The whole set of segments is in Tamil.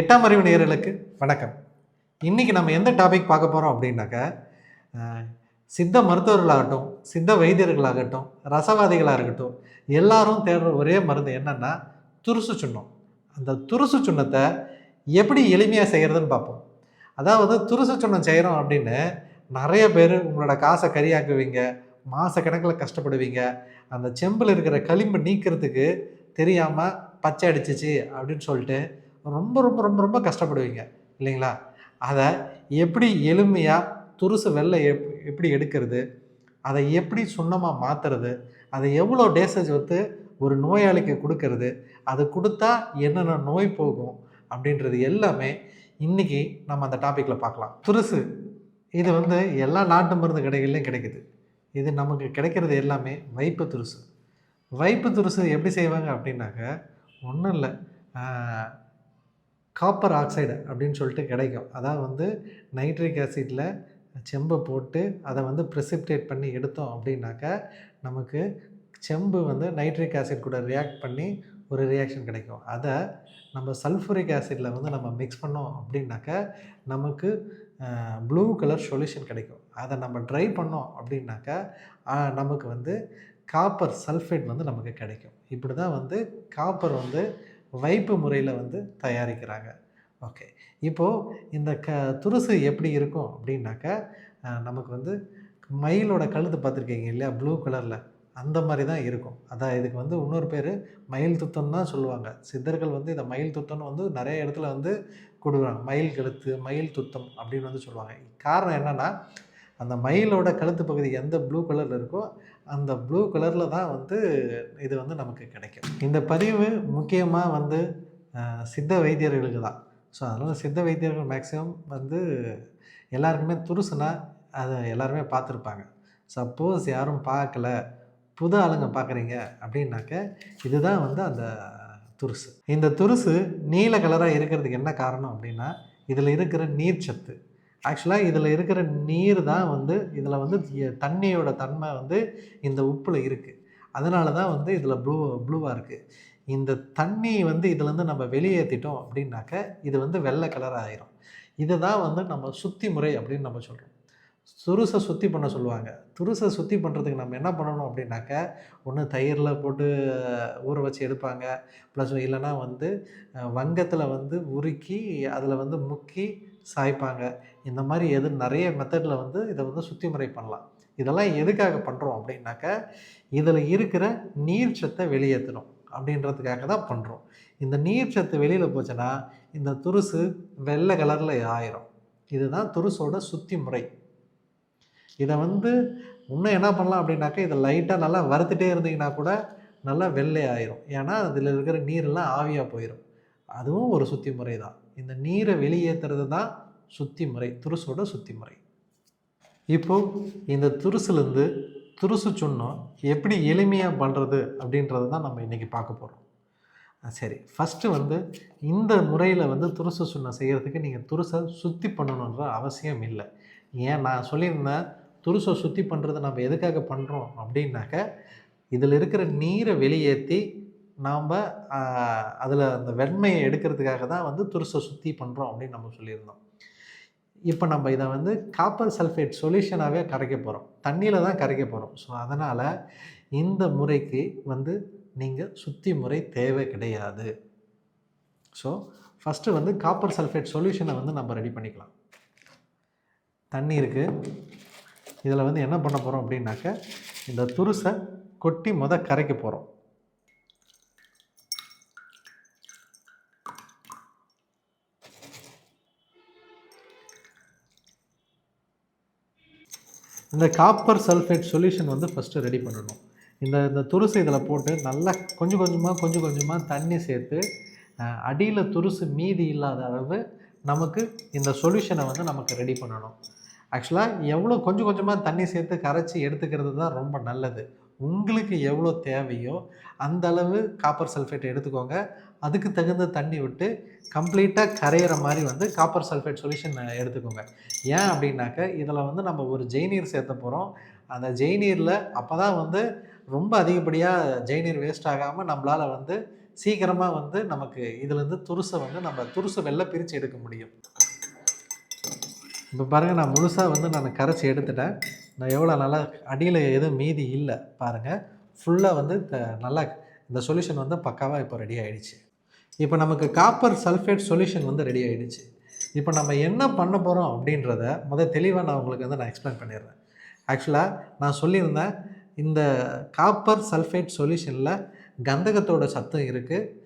எட்டாம் அறிவு நேர்களுக்கு வணக்கம். இன்றைக்கி நம்ம எந்த டாபிக் பார்க்க போகிறோம் அப்படின்னாக்க சித்த மருத்துவர்களாகட்டும் சித்த வைத்தியர்களாகட்டும் ரசவாதிகளாக இருக்கட்டும் எல்லாரும் தேடுற ஒரே மருந்து என்னென்னா துருசு சுண்ணம். அந்த துருசு சுண்ணத்தை எப்படி எளிமையாக செய்கிறதுன்னு பார்ப்போம். அதாவது துருசு சுண்ணம் செய்கிறோம் அப்படின்னு நிறைய பேர் உங்களோட காசை கரியாக்குவீங்க மாதக்கணக்கில் கஷ்டப்படுவீங்க. அந்த செம்பில் இருக்கிற களிம்பு நீக்கிறதுக்கு தெரியாமல் பச்சை அடிச்சிச்சு அப்படின்னு சொல்லிட்டு ரொம்ப ரொம்ப ரொம்ப ரொம்ப கஷ்டப்படுவீங்க. இல்லைங்களா? அதை எப்படி எளிமையாக துருசு வெள்ளை எப் எப்படி எடுக்கிறது? அதை எப்படி சுண்ணமாக மாற்றுறது அதை எவ்வளோ டேசேஜ் வந்து ஒரு நோயாளிக்கு கொடுக்கறது? அது கொடுத்தா என்னென்ன நோய் போகும்? அப்படின்றது எல்லாமே இன்றைக்கி நம்ம அந்த டாப்பிக்கில் பார்க்கலாம். துருசு இது வந்து எல்லா நாட்டு மருந்து கடைகள்லையும் கிடைக்குது. இது நமக்கு கிடைக்கிறது எல்லாமே வைப்பு துருசு. வைப்பு துருசு எப்படி செய்வாங்க அப்படின்னாக்க ஒன்றும் இல்லை. காப்பர் ஆக்சைடு அப்படின்னு சொல்லிட்டு கிடைக்கும். அதாவது வந்து நைட்ரிக் ஆசிட்டில் செம்பை போட்டு அதை வந்து ப்ரெசிப்டேட் பண்ணி எடுத்தோம் அப்படின்னாக்கா நமக்கு செம்பு வந்து நைட்ரிக் ஆசிட் கூட ரியாக்ட் பண்ணி ஒரு ரியாக்ஷன் கிடைக்கும். அதை நம்ம சல்ஃபூரிக் ஆசிட்டில் வந்து நம்ம மிக்ஸ் பண்ணோம் அப்படின்னாக்கா நமக்கு ப்ளூ கலர் சொல்யூஷன் கிடைக்கும். அதை நம்ம ட்ரை பண்ணோம் அப்படின்னாக்கா நமக்கு வந்து காப்பர் சல்ஃபேட் வந்து நமக்கு கிடைக்கும். இப்படி தான் வந்து காப்பர் வந்து வைப்பு முறையில் வந்து தயாரிக்கிறாங்க. ஓகே இப்போது இந்த க துருசு எப்படி இருக்கும் அப்படின்னாக்கா நமக்கு வந்து மயிலோட கழுத்து பார்த்துருக்கீங்க இல்லையா? ப்ளூ கலரில் அந்த மாதிரி தான் இருக்கும். அதான் இதுக்கு வந்து இன்னொரு பேர் மயில் துத்தம் தான் சொல்லுவாங்க. சித்தர்கள் வந்து இந்த மயில் துத்தம்னு வந்து நிறைய இடத்துல வந்து கொடுக்குறாங்க. மயில் கழுத்து மயில் துத்தம் அப்படின்னு வந்து சொல்லுவாங்க. காரணம் என்னென்னா அந்த மயிலோட கழுத்து பகுதி எந்த ப்ளூ கலரில் இருக்கோ அந்த ப்ளூ கலரில் தான் வந்து இது வந்து நமக்கு கிடைக்கும். இந்த பதிவு முக்கியமாக வந்து சித்த வைத்தியர்களுக்கு தான். ஸோ அதனால் சித்த வைத்தியர்கள் மேக்ஸிமம் வந்து எல்லாருக்குமே துருசுனா அதை எல்லாருமே பார்த்துருப்பாங்க. சப்போஸ் யாரும் பார்க்கல புது ஆளுங்க பார்க்குறீங்க அப்படின்னாக்க இதுதான் வந்து அந்த துருசு. இந்த துருசு நீல கலராக இருக்கிறதுக்கு என்ன காரணம் அப்படின்னா இதில் இருக்கிற நீர் சத்து ஆக்சுவலாக இதில் இருக்கிற நீர் தான் வந்து இதில் வந்து தண்ணியோட தன்மை வந்து இந்த உப்பில் இருக்குது அதனால தான் வந்து இதில் ப்ளூ ப்ளூவாக இருக்குது இந்த தண்ணி வந்து இதுலேருந்து நம்ம வெளியேற்றிட்டோம் அப்படின்னாக்க இது வந்து வெள்ளை கலர் ஆயிரும். இதுதான் வந்து நம்ம சுத்தி முறை அப்படின்னு நம்ம சொல்கிறோம் துருசை சுத்தி பண்ண சொல்லுவாங்க. துருசை சுத்தி பண்ணுறதுக்கு நம்ம என்ன பண்ணணும் அப்படின்னாக்க ஒன்று தயிரில் போட்டு ஊற வச்சு எடுப்பாங்க. ப்ளஸ் இல்லைன்னா வந்து வங்கத்தில் வந்து உருக்கி அதில் வந்து முக்கி சாய்ப்பாங்க. இந்த மாதிரி எது நிறைய மெத்தடில் வந்து இதை வந்து சுத்தி முறை பண்ணலாம். இதெல்லாம் எதுக்காக பண்ணுறோம் அப்படின்னாக்க இதில் இருக்கிற நீர் சத்தை வெளியேற்றணும் அப்படின்றதுக்காக தான் பண்ணுறோம் இந்த நீர் சத்து வெளியில் போச்சுன்னா இந்த துருசு வெள்ளை கலரில் ஆயிரும். இதுதான் துருசோட சுத்தி முறை. இதை வந்து இன்னும் என்ன பண்ணலாம் அப்படின்னாக்கா இதை லைட்டாக நல்லா வறுத்துட்டே இருந்தீங்கன்னா கூட நல்லா வெள்ளை ஆயிரும். ஏன்னா அதில் இருக்கிற நீரெல்லாம் ஆவியாக போயிடும் அதுவும் ஒரு சுத்தி முறை தான். இந்த நீரை வெளியேற்றுறது தான் சுத்தி முறை துருசோட சுத்தி முறை இப்போ இந்த துருசுலேருந்து துருசு சுண்ணம் எப்படி எளிமையாக பண்ணுறது அப்படின்றது தான் நம்ம இன்றைக்கி பார்க்க போகிறோம் சரி. ஃபஸ்ட்டு வந்து இந்த முறையில் வந்து துருசு சுண்ணம் செய்கிறதுக்கு நீங்கள் துருசை சுத்தி பண்ணணுன்ற அவசியம் இல்லை. ஏன்? நான் சொல்லியிருந்தேன் துருசை சுத்தி பண்ணுறது நம்ம எதுக்காக பண்ணுறோம் அப்படின்னாக்க இதில் இருக்கிற நீரை வெளியேற்றி நாம் அதில் அந்த வெண்மையை எடுக்கிறதுக்காக தான் வந்து துருசை சுத்தி பண்ணுறோம் அப்படின்னு நம்ம சொல்லியிருந்தோம். இப்போ நம்ம இதை வந்து காப்பர் சல்ஃபேட் சொல்யூஷனாகவே கரைக்க போகிறோம் தண்ணியில் தான் கரைக்க போகிறோம் ஸோ அதனால் இந்த முறைக்கு வந்து நீங்கள் சுத்தி முறை தேவை கிடையாது. ஸோ ஃபஸ்ட்டு வந்து காப்பர் சல்ஃபேட் சொல்யூஷனை வந்து நம்ம ரெடி பண்ணிக்கலாம். தண்ணி இருக்குது இதில் வந்து என்ன பண்ண போகிறோம் அப்படின்னாக்க இந்த துருசை கொட்டி முத கரைக்க போகிறோம் இந்த காப்பர் சல்ஃபேட் சொல்யூஷன் வந்து ஃபஸ்ட்டு ரெடி பண்ணணும். இந்த இந்த துருசு இதில் போட்டு நல்லா கொஞ்சம் கொஞ்சமாக கொஞ்சம் கொஞ்சமாக தண்ணி சேர்த்து அடியில் துருசு மீதி இல்லாத அளவு நமக்கு இந்த சொல்யூஷனை வந்து நமக்கு ரெடி பண்ணணும். ஆக்சுவலாக எவ்வளோ கொஞ்சம் கொஞ்சமாக தண்ணி சேர்த்து கரைச்சி எடுத்துக்கிறது தான் ரொம்ப நல்லது. உங்களுக்கு எவ்வளோ தேவையோ அந்த அளவு காப்பர் சல்ஃபேட் எடுத்துக்கோங்க. அதுக்கு தகுந்த தண்ணி விட்டு கம்ப்ளீட்டாக கரையிற மாதிரி வந்து காப்பர் சல்ஃபேட் சொல்யூஷன் எடுத்துக்கோங்க. ஏன் அப்படின்னாக்க இதில் வந்து நம்ம ஒரு ஜெய்நீர் சேர்த்த போகிறோம் அந்த ஜெய்நீரில் அப்போ தான் வந்து ரொம்ப அதிகப்படியாக ஜெய்நீர் வேஸ்ட் ஆகாமல் நம்மளால் வந்து சீக்கிரமாக வந்து நமக்கு இதுலேருந்து துருசை வந்து நம்ம துருசை வெளில பிரித்து எடுக்க முடியும். இப்போ பாருங்கள் நான் முழுசாக வந்து நான் கரைச்சி எடுத்துட்டேன். நான் எவ்வளோ நல்லா அடியில் எதுவும் மீதி இல்லை. பாருங்கள் ஃபுல்லாக வந்து த- நல்லா இந்த சொல்யூஷன் வந்து பக்காவாக இப்போ ரெடி ஆகிடுச்சு இப்போ நமக்கு காப்பர் சல்ஃபேட் சொல்யூஷன் வந்து ரெடி ஆகிடுச்சு இப்போ நம்ம என்ன பண்ண போகிறோம் அப்படின்றத முத தெளிவாக நான் உங்களுக்கு வந்து நான் எக்ஸ்பிளைன் பண்ணிடுறேன். ஆக்சுவலாக நான் சொல்லியிருந்தேன் இந்த காப்பர் சல்ஃபேட் சொல்யூஷனில் கந்தகத்தோட சத்தம் இருக்குது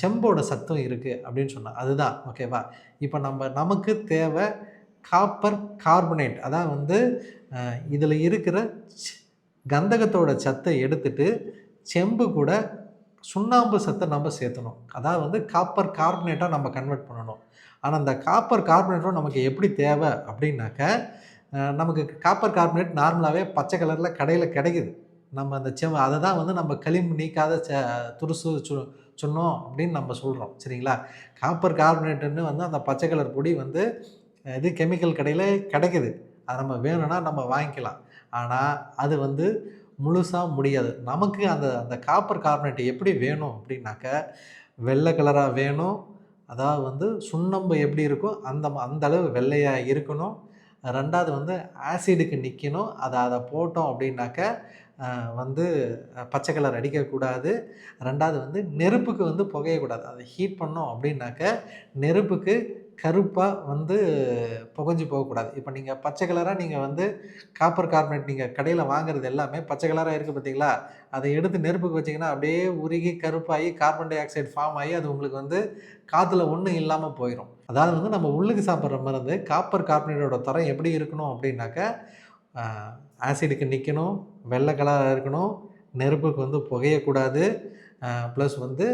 செம்போட சத்தம் இருக்குது அப்படின்னு சொன்னேன். அதுதான் ஓகேவா இப்போ நம்ம நமக்கு தேவை காப்பர் கார்பனேட். அதான் வந்து இதில் இருக்கிற கந்தகத்தோட சத்தை எடுத்துட்டு செம்பு கூட சுண்ணாம்பு சத்தை நம்ம சேர்த்தணும். அதாவது வந்து காப்பர் கார்பனேட்டாக நம்ம கன்வெர்ட் பண்ணணும். ஆனால் அந்த காப்பர் கார்பனேட்டும் நமக்கு எப்படி தேவை அப்படின்னாக்க நமக்கு காப்பர் கார்பனேட் நார்மலாகவே பச்சை கலரில் கடையில் கிடைக்குது. நம்ம அந்த செம் அதை தான் வந்து நம்ம களிம்பு நீக்காத ச துருசு சு சொன்னோம் அப்படின்னு நம்ம சொல்கிறோம் சரிங்களா? காப்பர் கார்பனேட்டுன்னு வந்து அந்த பச்சை கலர் பொடி வந்து இது கெமிக்கல் கடையில் கிடைக்குது. அது நம்ம வேணும்னா நம்ம வாங்கிக்கலாம். ஆனால் அது வந்து முழுசாக முடியாது. நமக்கு அந்த அந்த காப்பர் கார்பனேட் எப்படி வேணும் அப்படின்னாக்க வெள்ளை கலராக வேணும். அதாவது வந்து சுண்ணம்பு எப்படி இருக்கோ அந்த ம- அந்த அளவு வெள்ளையாக இருக்கணும். ரெண்டாவது வந்து ஆசிடுக்கு நிற்கணும் அதை அதை போட்டோம் அப்படின்னாக்க வந்து பச்சை கலர் அடிக்கக்கூடாது. ரெண்டாவது வந்து நெருப்புக்கு வந்து புகையக்கூடாது. அதை ஹீட் பண்ணோம் அப்படின்னாக்க நெருப்புக்கு கருப்பாக வந்து புகஞ்சு போகக்கூடாது. இப்போ நீங்கள் பச்சை கலராக நீங்கள் வந்து காப்பர் கார்பனேட் நீங்கள் கடையில் வாங்குறது எல்லாமே பச்சை கலராக இருக்குது பார்த்தீங்களா அதை எடுத்து நெருப்புக்கு வச்சிங்கன்னா அப்படியே உருகி கருப்பாகி கார்பன் டை ஆக்சைடு ஃபார்ம் ஆகி அது உங்களுக்கு வந்து காற்றுல ஒன்றும் இல்லாமல் போயிடும் அதாவது வந்து நம்ம உள்ளுக்கு சாப்பிட்ற மருந்து காப்பர் கார்பனேட்டோட தரம் எப்படி இருக்கணும் அப்படின்னாக்க ஆசிடுக்கு நிற்கணும் வெள்ளை கலராக இருக்கணும் நெருப்புக்கு வந்து புகையக்கூடாது ப்ளஸ் வந்து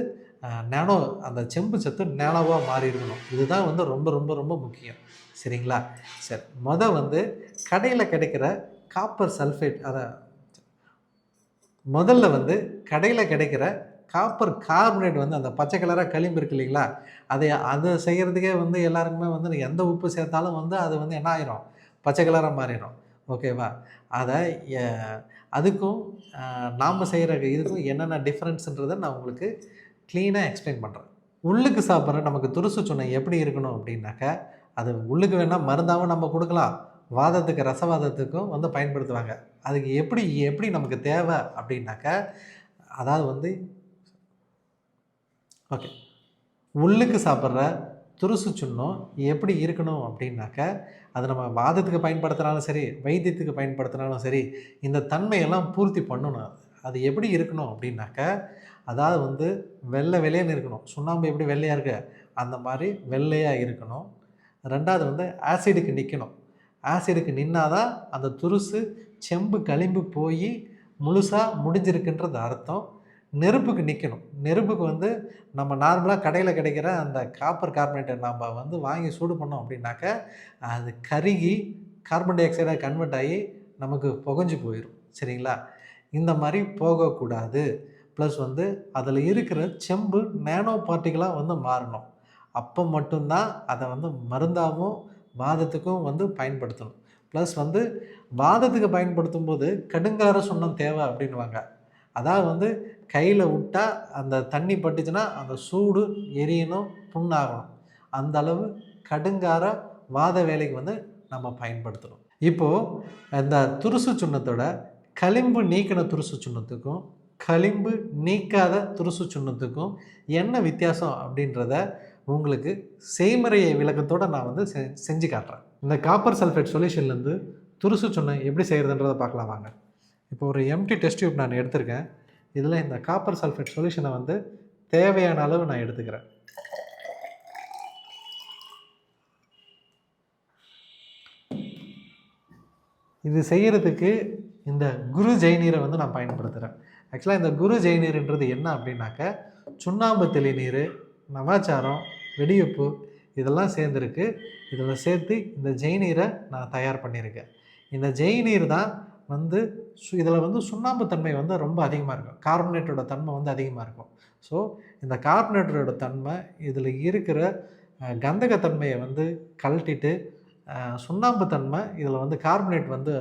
நேனோ அந்த செம்பு சத்து நேனோவாக மாறி இருக்கணும் இதுதான் வந்து ரொம்ப ரொம்ப ரொம்ப முக்கியம். சரிங்களா? சரி மொதல் வந்து கடையில் கிடைக்கிற காப்பர் சல்ஃபேட் அதை முதல்ல வந்து கடையில் கிடைக்கிற காப்பர் கார்பனேட் வந்து அந்த பச்சை கலராக களிம்பு இருக்கு இல்லைங்களா? அதை அதை செய்கிறதுக்கே வந்து எல்லாருக்குமே வந்து எந்த உப்பு சேர்த்தாலும் வந்து அது வந்து என்ன ஆயிரும்? பச்சை கலராக மாறிடும் ஓகேவா? அதை அதுக்கும் நாம் செய்கிற இதுக்கும் என்னென்ன டிஃப்ரென்ஸுன்றதை நான் உங்களுக்கு க்ளீனாக எக்ஸ்பிளைன் பண்ணுறேன் உள்ளுக்கு சாப்பிட்ற நமக்கு துருசு சொன்ன எப்படி இருக்கணும் அப்படின்னாக்க அது உள்ளுக்கு வேணால் மருந்தாகவும் நம்ம கொடுக்கலாம். வாதத்துக்கு ரசவாதத்துக்கும் வந்து பயன்படுத்துவாங்க. அதுக்கு எப்படி எப்படி நமக்கு தேவை அப்படின்னாக்க அதாவது வந்து ஓகே உள்ளுக்கு சாப்பிட்ற துருசு சுண்ணம் எப்படி இருக்கணும் அப்படின்னாக்க அது நம்ம வாதத்துக்கு பயன்படுத்தினாலும் சரி வைத்தியத்துக்கு பயன்படுத்தினாலும் சரி இந்த தன்மையெல்லாம் பூர்த்தி பண்ணணும். அது எப்படி இருக்கணும் அப்படின்னாக்க அதாவது வந்து வெள்ளை வெள்ளையன்னு இருக்கணும். சுண்ணாம்பு எப்படி வெள்ளையாக இருக்கு? அந்த மாதிரி வெள்ளையாக இருக்கணும். ரெண்டாவது வந்து ஆசிடுக்கு நிற்கணும் ஆசிடுக்கு நின்னாதான் அந்த துருசு செம்பு களிம்பு போய் முழுசாக முடிஞ்சிருக்குன்றது அர்த்தம். நெருப்புக்கு நிற்கணும் நெருப்புக்கு வந்து நம்ம நார்மலாக கடையில் கிடைக்கிற அந்த காப்பர் கார்பனேட்டை நம்ம வந்து வாங்கி சூடு பண்ணோம் அப்படின்னாக்க அது கருகி கார்பன் டை ஆக்சைடாக கன்வெர்ட் ஆகி நமக்கு புகஞ்சு போயிடும் சரிங்களா? இந்த மாதிரி போகக்கூடாது. ப்ளஸ் வந்து அதில் இருக்கிற செம்பு நேனோ பார்ட்டிகளாக வந்து மாறணும். அப்போ மட்டும்தான் அதை வந்து மருந்தாகவும் வாதத்துக்கும் வந்து பயன்படுத்தணும். ப்ளஸ் வந்து வாதத்துக்கு பயன்படுத்தும் போது கடுங்கார சுண்ணம் தேவை அப்படின்வாங்க அதாவது வந்து கையில் விட்டால் அந்த தண்ணி பட்டுச்சுன்னா அந்த சூடு எரியணும் புண்ணாகணும். அந்த அளவு கடுங்கார வாத வேலைக்கு வந்து நம்ம பயன்படுத்தணும். இப்போது இந்த துருசு சுண்ணத்தோட களிம்பு நீக்கின துருசு சுண்ணத்துக்கும் களிம்பு நீக்காத துருசு சுண்ணத்துக்கும் என்ன வித்தியாசம் அப்படின்றத உங்களுக்கு செய்முறை விளக்கத்தோடு நான் வந்து செ செஞ்சு காட்டுறேன். இந்த காப்பர் சல்ஃபேட் சொல்யூஷன்லேருந்து துருசு சுண்ணம் எப்படி செய்கிறதுன்றதை பார்க்கலாம் வாங்க. இப்போ ஒரு எம்டி டெஸ்ட் டியூப் நான் எடுத்திருக்கேன். இதில் இந்த காப்பர் சல்ஃபேட் சொல்யூஷனை வந்து தேவையான அளவு நான் எடுத்துக்கிறேன். இது செய்கிறதுக்கு இந்த குரு ஜெயநீரை வந்து நான் பயன்படுத்துகிறேன் ஆக்சுவலாக இந்த குரு ஜெயநீர்ன்றது என்ன அப்படின்னாக்க சுண்ணாம்பு தெளிநீர் நவாச்சாரம் வெடியுப்பு இதெல்லாம் சேர்ந்துருக்கு. இதில் சேர்த்து இந்த ஜெயநீரை நான் தயார் பண்ணியிருக்கேன். இந்த ஜெயநீர் தான் வந்து இதில் வந்து சுண்ணாம்பு தன்மை வந்து ரொம்ப அதிகமாக இருக்கும். கார்பனேட்டோட தன்மை வந்து அதிகமாக இருக்கும். ஸோ இந்த கார்பனேட்டரோட தன்மை இதில் இருக்கிற கந்தகத்தன்மையை வந்து கழட்டிட்டு சுண்ணாம்பு தன்மை இதில் வந்து கார்பனேட் வந்து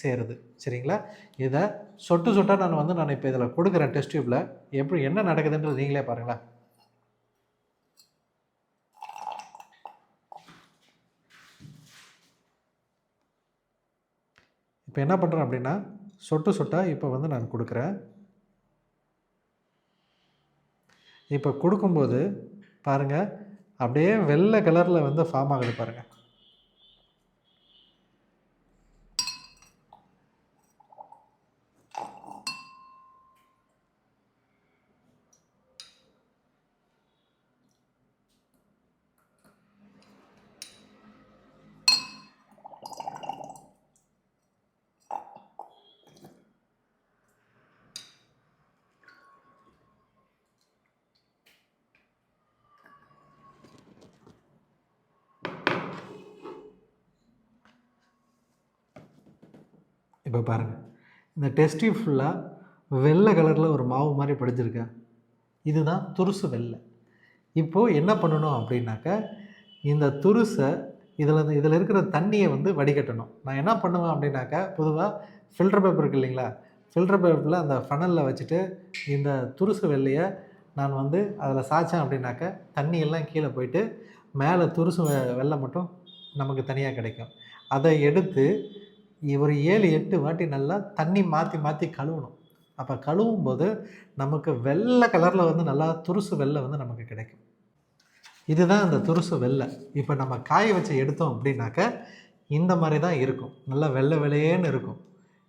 சேருது. சரிங்களா? இதை சொட்டு சொட்டாக நான் வந்து நான் இப்போ இதில் கொடுக்குறேன் டெஸ்ட் டியூப்பில் எப்படி என்ன நடக்குதுன்றது நீங்களே பாருங்களேன் இப்போ என்ன பண்ணுறேன் அப்படின்னா சொட்டு சொட்டாக இப்போ வந்து நான் கொடுக்குறேன். இப்போ கொடுக்கும்போது பாருங்கள் அப்படியே வெள்ளை கலரில் வந்து ஃபார்ம் ஆகுது பாருங்கள் இப்போ பாருங்கள் இந்த டெஸ்டி ஃபுல்லாக வெள்ளை கலரில் ஒரு மாவு மாதிரி படிச்சிருக்கா இதுதான் துருசு வெள்ளை. இப்போது என்ன பண்ணணும் அப்படின்னாக்க இந்த துருசை இதில் இதில் இருக்கிற தண்ணியை வந்து வடிகட்டணும். நான் என்ன பண்ணுவேன் அப்படின்னாக்கா பொதுவாக ஃபில்டர் பேப்பர் இருக்கு இல்லைங்களா? ஃபில்டர் பேப்பரில் அந்த ஃபனலில் வச்சுட்டு இந்த துருசு வெள்ளையை நான் வந்து அதில் சாய்ச்சேன் அப்படின்னாக்க தண்ணியெல்லாம் கீழே போயிட்டு மேலே துருசு வெ- வெள்ளை மட்டும் நமக்கு தனியாக கிடைக்கும். அதை எடுத்து ஒரு ஏழு எட்டு வாட்டி நல்லா தண்ணி மாற்றி மாற்றி கழுவணும். அப்போ கழுவும் போது நமக்கு வெள்ளை கலரில் வந்து நல்லா துருசு வெள்ளை வந்து நமக்கு கிடைக்கும். இதுதான் அந்த துருசு வெள்ளை. இப்போ நம்ம காய வச்சு எடுத்தோம் அப்படின்னாக்க இந்த மாதிரி தான் இருக்கும். நல்லா வெள்ளை வெள்ளையேன்னு இருக்கும்.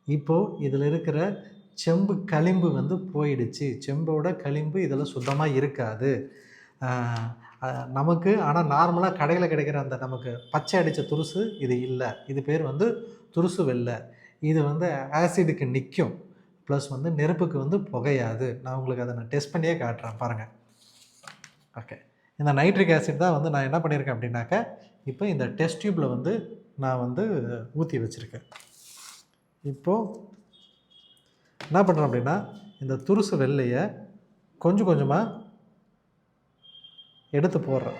இப்போது இதில் இருக்கிற செம்பு களிம்பு வந்து போயிடுச்சு. செம்போட களிம்பு இதில் சுத்தமாக இருக்காது. நமக்கு ஆனால் நார்மலாக கடையில் கிடைக்கிற அந்த நமக்கு பச்சை அடித்த துருசு இது இல்லை. இது பேர் வந்து துருசு வெள்ளை. இது வந்து ஆசிடுக்கு நிற்கும் ப்ளஸ் வந்து நெருப்புக்கு வந்து புகையாது. நான் உங்களுக்கு அதை நான் டெஸ்ட் பண்ணியே காட்டுறேன். பாருங்கள் ஓகே இந்த நைட்ரிக் ஆசிட் தான் வந்து நான் என்ன பண்ணியிருக்கேன் அப்படின்னாக்க இப்போ இந்த டெஸ்ட் டியூப்பில் வந்து நான் வந்து ஊற்றி வச்சுருக்கேன். இப்போது என்ன பண்ணுறேன் அப்படின்னா இந்த துருசு வெள்ளையை கொஞ்சம் கொஞ்சமாக எடுத்து போடுறேன்.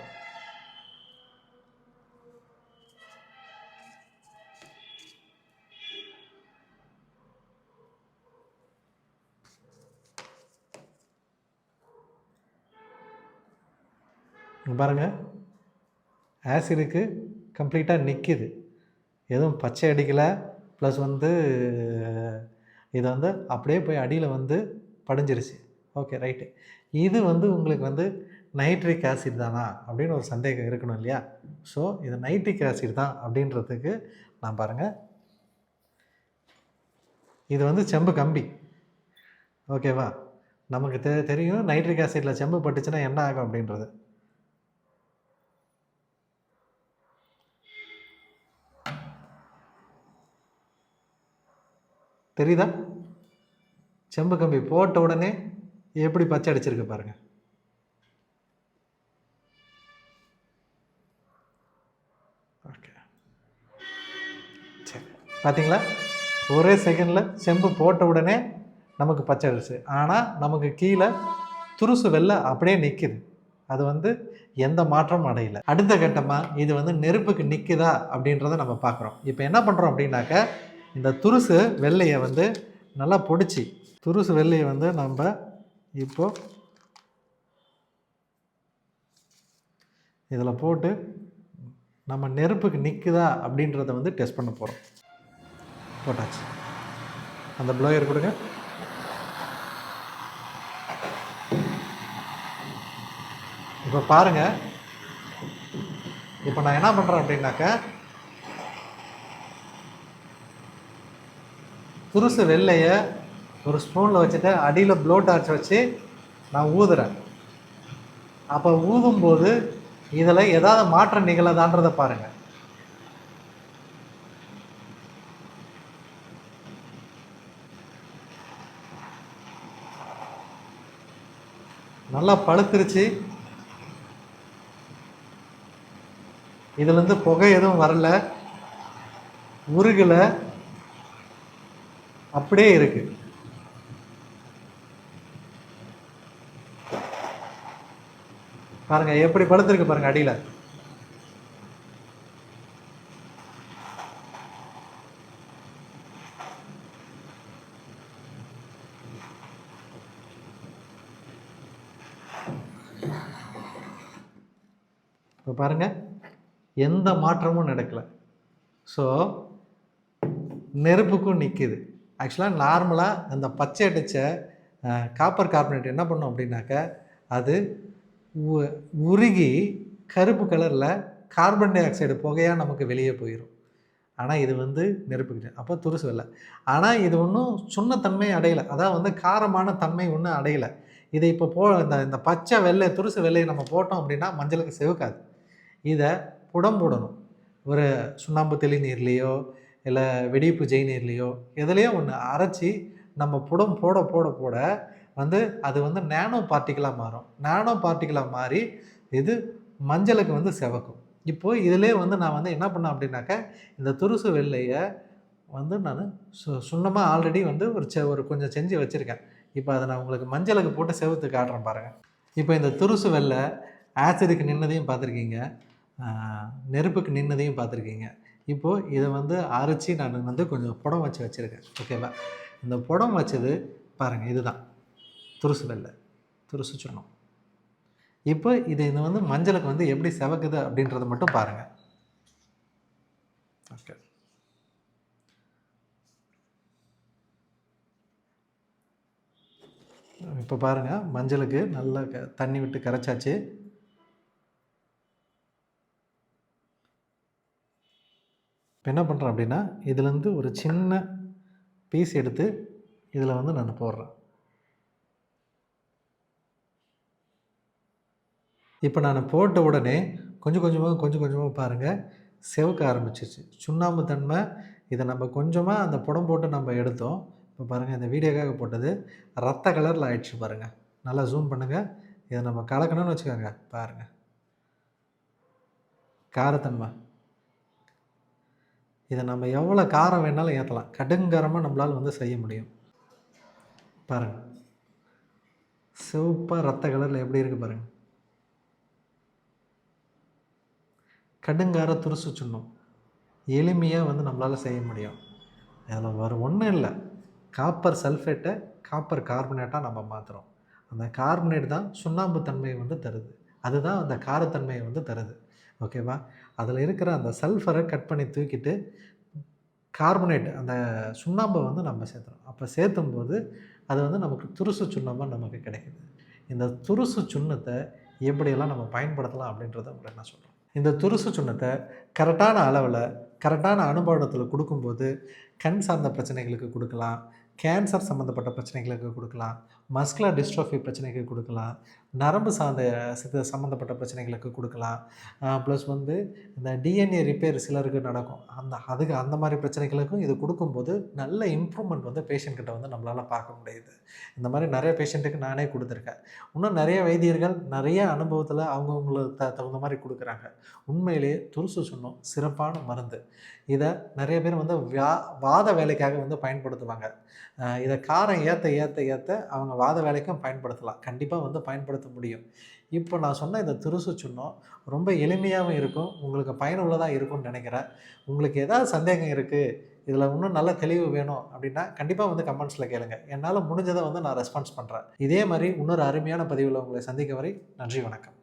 பாருங்கள் பாருங்க. ஆசிடுக்கு கம்ப்ளீட்டாக நிற்கிது எதுவும் பச்சை அடிக்கலை. ப்ளஸ் வந்து இது வந்து அப்படியே போய் அடியில் வந்து படிஞ்சிருச்சு. ஓகே ரைட்டு இது வந்து உங்களுக்கு வந்து நைட்ரிக் ஆசிட் தானா அப்படின்னு ஒரு சந்தேகம் இருக்கணும் இல்லையா? ஸோ இது நைட்ரிக் ஆசிட் தான் அப்படின்றதுக்கு நான் பாருங்கள் இது வந்து செம்பு கம்பி. ஓகேவா நமக்கு தெ தெரியும் நைட்ரிக் ஆசிடில் செம்பு பட்டுச்சுன்னா என்ன ஆகும் அப்படின்றது. தெரியுதா? செம்பு கம்பி போட்ட உடனே எப்படி பச்சை அடிச்சிருக்கு பாருங்கள் பார்த்தீங்களா ஒரே செகண்டில் செம்பு போட்ட உடனே நமக்கு பச்சை அடிச்சு ஆனால் நமக்கு கீழே துருசு வெள்ளை அப்படியே நிற்கிது அது வந்து எந்த மாற்றமும் அடையல. அடுத்த கட்டமாக இது வந்து நெருப்புக்கு நிற்குதா அப்படின்றத நம்ம பார்க்குறோம். இப்போ என்ன பண்ணுறோம் அப்படின்னாக்க இந்த துருசு வெள்ளையை வந்து நல்லா பொடிச்சு துருசு வெள்ளையை வந்து நம்ம இப்போ இதில் போட்டு நம்ம நெருப்புக்கு நிற்குதா அப்படின்றத வந்து டெஸ்ட் பண்ண போகிறோம் போட்டாச்சு. அந்த ப்ளோயர் கொடுங்க. இப்போ பாருங்கள் இப்போ நான் என்ன பண்ணுறேன் அப்படின்னாக்க துருசு வெள்ளையை ஒரு ஸ்பூனில் வச்சுட்டு அடியில் ப்ளோ டார்ச் வச்சு நான் ஊதுறேன். அப்போ ஊதும்போது இதில் ஏதாவது மாற்றம் நிகழதான்றதை பாருங்கள் நல்லா பழுத்துருச்சு. இதுலேருந்து புகை எதுவும் வரல. உருகலை அப்படியே இருக்கு. பாருங்க எப்படி பழுத்துருக்கு பாருங்க அடியில் இப்போ பாருங்கள் எந்த மாற்றமும் நடக்கலை. ஸோ நெருப்புக்கும் நிற்கிது ஆக்சுவலாக நார்மலாக அந்த பச்சை அடித்த காப்பர் கார்பனேட் என்ன பண்ணும் அப்படின்னாக்க அது உ- உருகி கருப்பு கலரில் கார்பன் டை ஆக்சைடு புகையாக நமக்கு வெளியே போயிடும் ஆனால் இது வந்து நெருப்புக்கிட்டு அப்போ துருசு வெள்ளை ஆனால் இது ஒன்றும் சுண்ணத்தன்மை அடையலை. அதாவது வந்து காரமான தன்மை ஒன்றும் அடையலை. இதை இப்போ போ இந்த இந்த பச்சை வெள்ளை துருசு வெள்ளையை நம்ம போட்டோம் அப்படின்னா மஞ்சளுக்கு செவுக்காது. இதை புடம் போடணும் ஒரு சுண்ணாம்பு தெளி நீர்லேயோ இல்லை வெடிப்பு ஜெய் நீர்லேயோ எதுலேயோ ஒன்று அரைச்சி நம்ம புடம் போட போட போட வந்து அது வந்து நேனோ பார்ட்டிக்கலாக மாறும். நேனோ பார்ட்டிக்கலாக மாறி இது மஞ்சளுக்கு வந்து செவக்கும். இப்போது இதிலே வந்து நான் வந்து என்ன பண்ணேன் அப்படின்னாக்க இந்த துருசு வெள்ளையை வந்து நான் சு சுண்ணமாக ஆல்ரெடி வந்து ஒரு செ ஒரு கொஞ்சம் செஞ்சு வச்சுருக்கேன். இப்போ அதை நான் உங்களுக்கு மஞ்சளுக்கு போட்டு செவத்து காட்டுறேன் பாருங்கள் இப்போ இந்த துருசு வெள்ளை ஆசிடுக்கு நின்னதையும் பார்த்துருக்கீங்க. நெருப்புக்கு நின்னதையும் பார்த்துருக்கீங்க. இப்போது இதை வந்து அரைச்சி நான் வந்து கொஞ்சம் புடம் வச்சு வச்சுருக்கேன். ஓகேவா இந்த புடம் வச்சது பாருங்கள் இதுதான். துருசு வெள்ளை. துருசு சொன்னோம் இப்போ இது இது வந்து மஞ்சளுக்கு வந்து எப்படி செவக்குது அப்படின்றத மட்டும் பாருங்கள் ஓகே இப்போ பாருங்கள் மஞ்சளுக்கு நல்லா க தண்ணி விட்டு கரைச்சாச்சு. இப்போ என்ன பண்ணுறேன் அப்படின்னா இதுலேருந்து ஒரு சின்ன பீஸ் எடுத்து இதில் வந்து நான் போடுறேன். இப்போ நான் போட்ட உடனே கொஞ்சம் கொஞ்சமாக கொஞ்சம் கொஞ்சமாக பாருங்கள் செவக்க ஆரம்பிச்சிருச்சு. சுண்ணாம்பு தன்மை இதை நம்ம கொஞ்சமாக அந்த புடம் போட்டு நம்ம எடுத்தோம். இப்போ பாருங்கள் இந்த வீடியோக்காக போட்டது ரத்த கலரில் ஆயிடுச்சு பாருங்கள் நல்லா ஜூம் பண்ணுங்கள் இதை நம்ம கலக்கணும்னு வச்சுக்கோங்க பாருங்கள் காரத்தன்மை. இதை நம்ம எவ்வளோ காரம் வேணாலும் ஏற்றலாம் கடுங்காரமாக நம்மளால் வந்து செய்ய முடியும். பாருங்கள் சிவப்பாக ரத்த கலரில் எப்படி இருக்குது பாருங்கள் கடுங்கார துருசு சுண்ணும் எளிமையாக வந்து நம்மளால் செய்ய முடியும். அதில் வர ஒன்றும் இல்லை. காப்பர் சல்ஃபேட்டை காப்பர் கார்பனேட்டாக நம்ம மாற்றுறோம் அந்த கார்பனேட் தான் சுண்ணாம்பு தன்மையை வந்து தருது. அதுதான் அந்த காரத்தன்மையை வந்து தருது. ஓகேவா? அதில் இருக்கிற அந்த சல்ஃபரை கட் பண்ணி தூக்கிட்டு கார்பனேட் அந்த சுண்ணாம்பை வந்து நம்ம சேர்த்துறோம். அப்போ சேர்த்தும் போது அது வந்து நமக்கு துருசு சுண்ணமாக நமக்கு கிடைக்குது. இந்த துருசு சுண்ணத்தை எப்படியெல்லாம் நம்ம பயன்படுத்தலாம் அப்படின்றத உங்களுக்கு நான் சொல்கிறேன் இந்த துருசு சுண்ணத்தை கரெக்டான அளவில் கரெக்டான அனுபவத்தில் கொடுக்கும்போது கண் சார்ந்த பிரச்சனைகளுக்கு கொடுக்கலாம் கேன்சர் சம்மந்தப்பட்ட பிரச்சனைகளுக்கு கொடுக்கலாம் மஸ்குலர் டிஸ்ட்ரோஃபி பிரச்சனைக்கு கொடுக்கலாம். நரம்பு சார்ந்த சித்த சம்மந்தப்பட்ட பிரச்சனைகளுக்கு கொடுக்கலாம். ப்ளஸ் வந்து இந்த டிஎன்ஏ ரிப்பேர் சிலருக்கு நடக்கும். அந்த அதுக்கு அந்த மாதிரி பிரச்சனைகளுக்கும் இது கொடுக்கும்போது நல்ல இம்ப்ரூவ்மெண்ட் வந்து பேஷண்ட்கிட்ட வந்து நம்மளால் பார்க்க முடியுது. இந்த மாதிரி நிறைய பேஷண்ட்டுக்கு நானே கொடுத்துருக்கேன். இன்னும் நிறைய வைத்தியர்கள் நிறைய அனுபவத்தில் அவங்கவுங்களுக்கு த தகுந்த மாதிரி கொடுக்குறாங்க. உண்மையிலேயே துருசு சொன்னோம் சிறப்பான மருந்து. இதை நிறைய பேர் வந்து வா வாத வேலைக்காக வந்து பயன்படுத்துவாங்க. இதை காரம் ஏற்ற ஏற்ற ஏற்ற அவங்க வாத வேலைக்கும் பயன்படுத்தலாம். கண்டிப்பாக வந்து பயன்படுத்த முடியும். இப்போ நான் சொன்ன இந்த துருசு சுண்ணம் ரொம்ப எளிமையாகவும் இருக்கும். உங்களுக்கு பயனுள்ளதாக இருக்கும்னு நினைக்கிறேன். உங்களுக்கு ஏதாவது சந்தேகம் இருக்குது இதில் இன்னும் நல்ல தெளிவு வேணும் அப்படின்னா கண்டிப்பாக வந்து கமெண்ட்ஸில் கேளுங்க. என்னால் முடிஞ்சதை வந்து நான் ரெஸ்பான்ஸ் பண்ணுறேன் இதே மாதிரி இன்னொரு அருமையான பதிவில் உங்களை சந்திக்க வரை நன்றி வணக்கம்.